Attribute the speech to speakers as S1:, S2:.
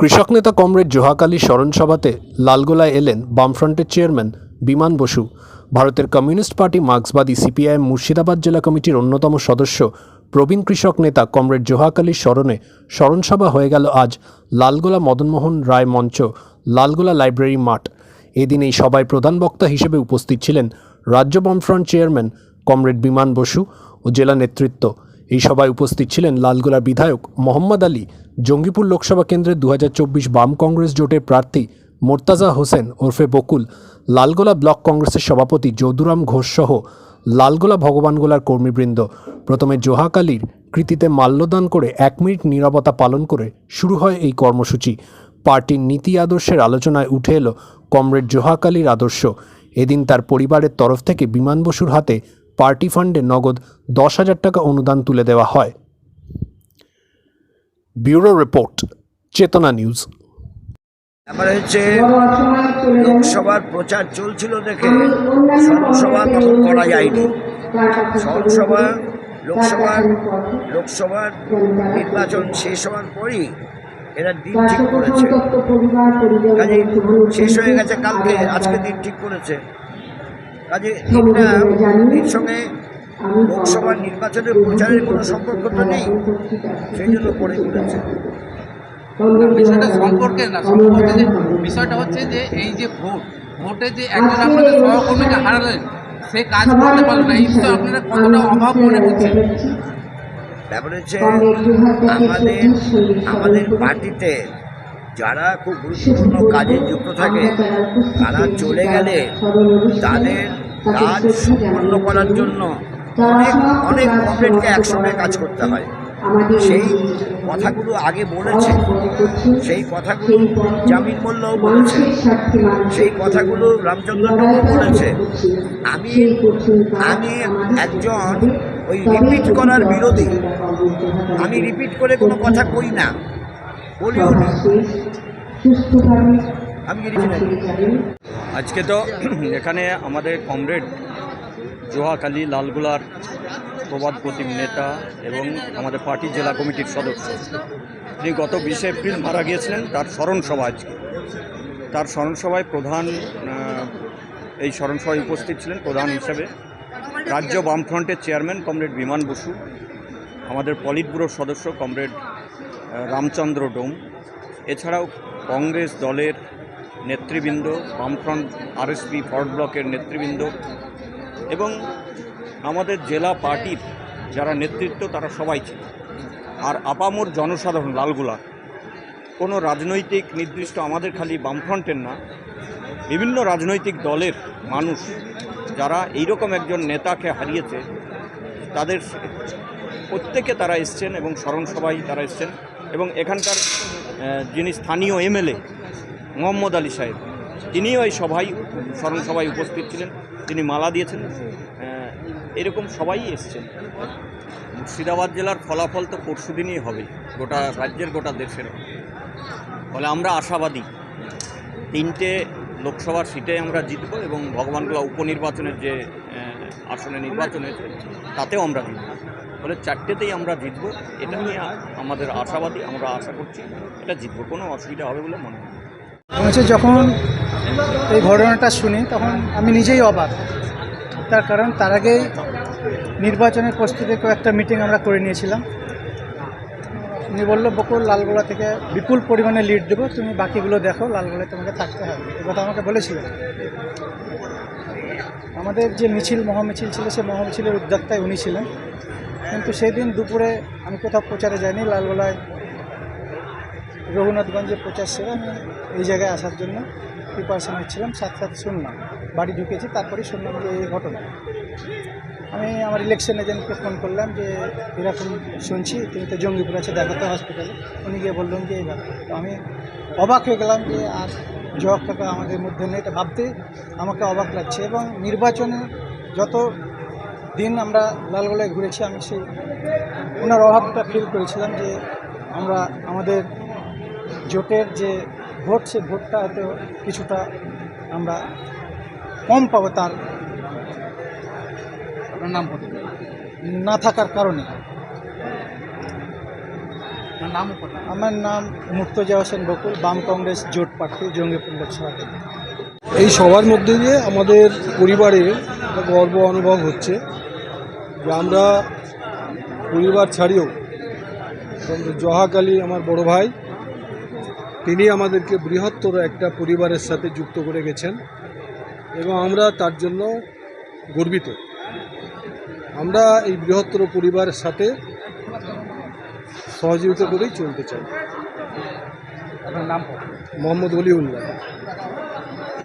S1: কৃষক নেতা কমরেড জোহাক আলী স্মরণ সভাতে লালগোলায় এলেন বামফ্রন্টের চেয়ারম্যান বিমান বসু। ভারতের কমিউনিস্ট পার্টি মার্ক্সবাদী সিপিআইএম মুর্শিদাবাদ জেলা কমিটির অন্যতম সদস্য প্রবীণ কৃষক নেতা কমরেড জোহাক আলীর স্মরণে স্মরণসভা হয়ে গেল আজ লালগোলা মদনমোহন রায় মঞ্চ, লালগোলা লাইব্রেরি মাঠ। এদিন এই সভায় প্রধান বক্তা হিসেবে উপস্থিত ছিলেন রাজ্য বামফ্রন্ট চেয়ারম্যান কমরেড বিমান বসু ও জেলা নেতৃত্ব। এই সভায় উপস্থিত ছিলেন লালগোলার বিধায়ক মোহাম্মদ আলী, জঙ্গিপুর লোকসভা কেন্দ্রের দু হাজার চব্বিশ বাম কংগ্রেস জোটের প্রার্থী মোর্তাজা হোসেন ওরফে বকুল, লালগোলা ব্লক কংগ্রেসের সভাপতি যদুরাম ঘোষ সহ লালগোলা ভগবানগোলার কর্মীবৃন্দ। প্রথমে জোহাক আলীর কৃতিতে মাল্যদান করে এক মিনিট নীরবতা পালন করে শুরু হয় এই কর্মসূচি। পার্টির নীতি আদর্শের আলোচনায় উঠে এলো কমরেড জোহাক আলীর আদর্শ। এদিন তার পরিবারের তরফ থেকে বিমান বসুর হাতে পার্টি ফান্ডে নগদ দশ হাজার টাকা অনুদান তুলে দেওয়া হয়। Bureau report, Chetna news.
S2: তারপরে হচ্ছে লোকসভার প্রচার চলছিল দেখে সভা তখন করা যায়নি। সভা লোকসভার লোকসভার নির্বাচন শেষ হওয়ার পরই এরা দিন ঠিক করেছে। শেষ হয়ে গেছে কালকে, আজকে দিন ঠিক করেছে। কাজে এটা এর সঙ্গে লোকসভার নির্বাচনের প্রচারের কোনো সম্পর্ক তো নেই সেই জন্য করে করেছে
S3: বিষয়টা সম্পর্কে না সম্পর্কে যে বিষয়টা হচ্ছে যে এই যে ভোট ভোটে যে একজন আপনাদের সহকর্মীকে হারালেন সে কাজ করতে পারল না এই বিষয়ে আপনারা কতটা অভাব মনে করছেন?
S2: ব্যাপার হচ্ছে আমাদের আমাদের পার্টিতে যারা খুব গুরুত্বপূর্ণ কাজে যুক্ত থাকে, তারা চলে গেলে তাদের কাজ সম্পন্ন করার জন্য অনেক অনেক কমরেডকে একসঙ্গে কাজ করতে হয়। সেই কথাগুলো আগে বলেছে, সেই কথাগুলো জামিন মোল্লাও বলেছে, সেই কথাগুলো রামচন্দ্রটাও বলেছে। আমি আমি একজন ওই রিপিট করার বিরোধী। আমি রিপিট করে কোনো কথা কই না।
S4: আজকে তো এখানে আমাদের কমরেড জোহাক আলী লালগোলার প্রবাদ প্রতিম নেতা এবং আমাদের পার্টি জেলা কমিটির সদস্য। তিনি গত বিশে এপ্রিল মারা গিয়েছিলেন, তার স্মরণ সভা আজকে। তার স্মরণসভায় প্রধান এই স্মরণসভায় উপস্থিত ছিলেন প্রধান হিসেবে রাজ্য বামফ্রন্টের চেয়ারম্যান কমরেড বিমান বসু, আমাদের পলিট ব্যুরোর সদস্য কমরেড রামচন্দ্র ডোম। এছাড়াও কংগ্রেস দলের নেতৃবৃন্দ, বামফ্রন্ট আরএসপি ফরওয়ার্ড ব্লকের নেতৃবৃন্দ এবং আমাদের জেলা পার্টির যারা নেতৃত্ব, তারা সবাই ছিল। আর আপামোর জনসাধারণ, লালগুলা, কোনো রাজনৈতিক নির্দিষ্ট আমাদের খালি বামফ্রন্টের না, বিভিন্ন রাজনৈতিক দলের মানুষ যারা এইরকম একজন নেতাকে হারিয়েছে, তাদের প্রত্যেকে তারা এসছেন এবং স্মরণ তারা এসছেন। এবং এখানকার যিনি স্থানীয় এমএলএ, মোহাম্মদ আলী সাহেব, তিনিও এই সভায়, স্মরণ সভায় উপস্থিত ছিলেন। তিনি মালা দিয়েছেন। এরকম সবাই এসছেন। মুর্শিদাবাদ জেলার ফলাফল তো পরশু দিনই হবে। গোটা রাজ্যের, গোটা দেশের। ফলে আমরা আশাবাদী। তিনটে লোকসভার সিটে আমরা জিতব এবং ভগবানগুলা উপনির্বাচনের যে আসনে নির্বাচন হয়েছে, তাতেও আমরা জিতব। ফলে চারটেতেই আমরা জিতব। এটা নিয়ে আমাদের আশাবাদী, আমরা আশা করছি এটা জিতব। কোনো অসুবিধা হবে বলে মনে হয়।
S5: হচ্ছে যখন এই ঘটনাটা শুনি তখন আমি নিজেই অবাক। তার কারণ তার আগেই নির্বাচনের প্রস্তুতি কয়েকটা মিটিং আমরা করে নিয়েছিলাম। উনি বলল বকুল লালগোলা থেকে বিপুল পরিমাণে লিড দেবো। তুমি বাকিগুলো দেখো, লালগোলায় তোমাকে থাকতে হবে। এ কথা আমাকে বলেছিলেন আমাদের যে মিছিল, মহামিছিল ছিল, সে মহামিছিলের উদ্যোক্তায় উনি ছিলেন। কিন্তু সেই দিন দুপুরে আমি কোথাও প্রচারে যাইনি, লালগোলায় রঘুনাথগঞ্জে প্রচার সেরে আমি এই জায়গায় আসার জন্য প্রিপারেশন হচ্ছিলাম সাথে সাথে শুনলাম। বাড়ি ঢুকেছি, তারপরেই শুনলাম যে এই ঘটনা। আমি আমার ইলেকশন এজেন্টকে ফোন করলাম যে, এরকম শুনছি, তিনি তো জঙ্গিপুর আছে, দেখাতে হসপিটালে উনি গিয়ে বললেন যে এই ব্যাপার তো আমি অবাক হয়ে গেলাম যে, আর জবাব টাকা আমাদের মধ্যে নেই। এটা ভাবতে আমাকে অবাক লাগছে এবং নির্বাচনে যত দিন আমরা লালগোলায় ঘুরেছি আমি সেই ওনার অভাবটা ফিল করেছিলাম যে আমরা আমাদের জোটের যে ভোট সে ভোটটা হয়তো কিছুটা আমরা কম পাবো তার
S3: আপনার নাম
S5: না থাকার কারণে।
S3: নাম
S5: আমার নাম মুক্তজা হোসেন বকুল বাম কংগ্রেস জোট প্রার্থী জঙ্গিপুর লোকসভা
S6: এই সবার মধ্যে দিয়ে আমাদের পরিবারের গর্ব অনুভব হচ্ছে। যে আমরা পরিবার ছাড়িয়েও আমাদের জহাক আলী আমার বড় ভাই তিনি আমাদেরকে বৃহত্তর একটা পরিবারের সাথে যুক্ত করে গেছেন এবং আমরা তার জন্য গর্বিত। আমরা এই বৃহত্তর পরিবারের সাথে সহযোগিতা করেই চলতে চাই। মোহাম্মদ অলিউল্লাহ।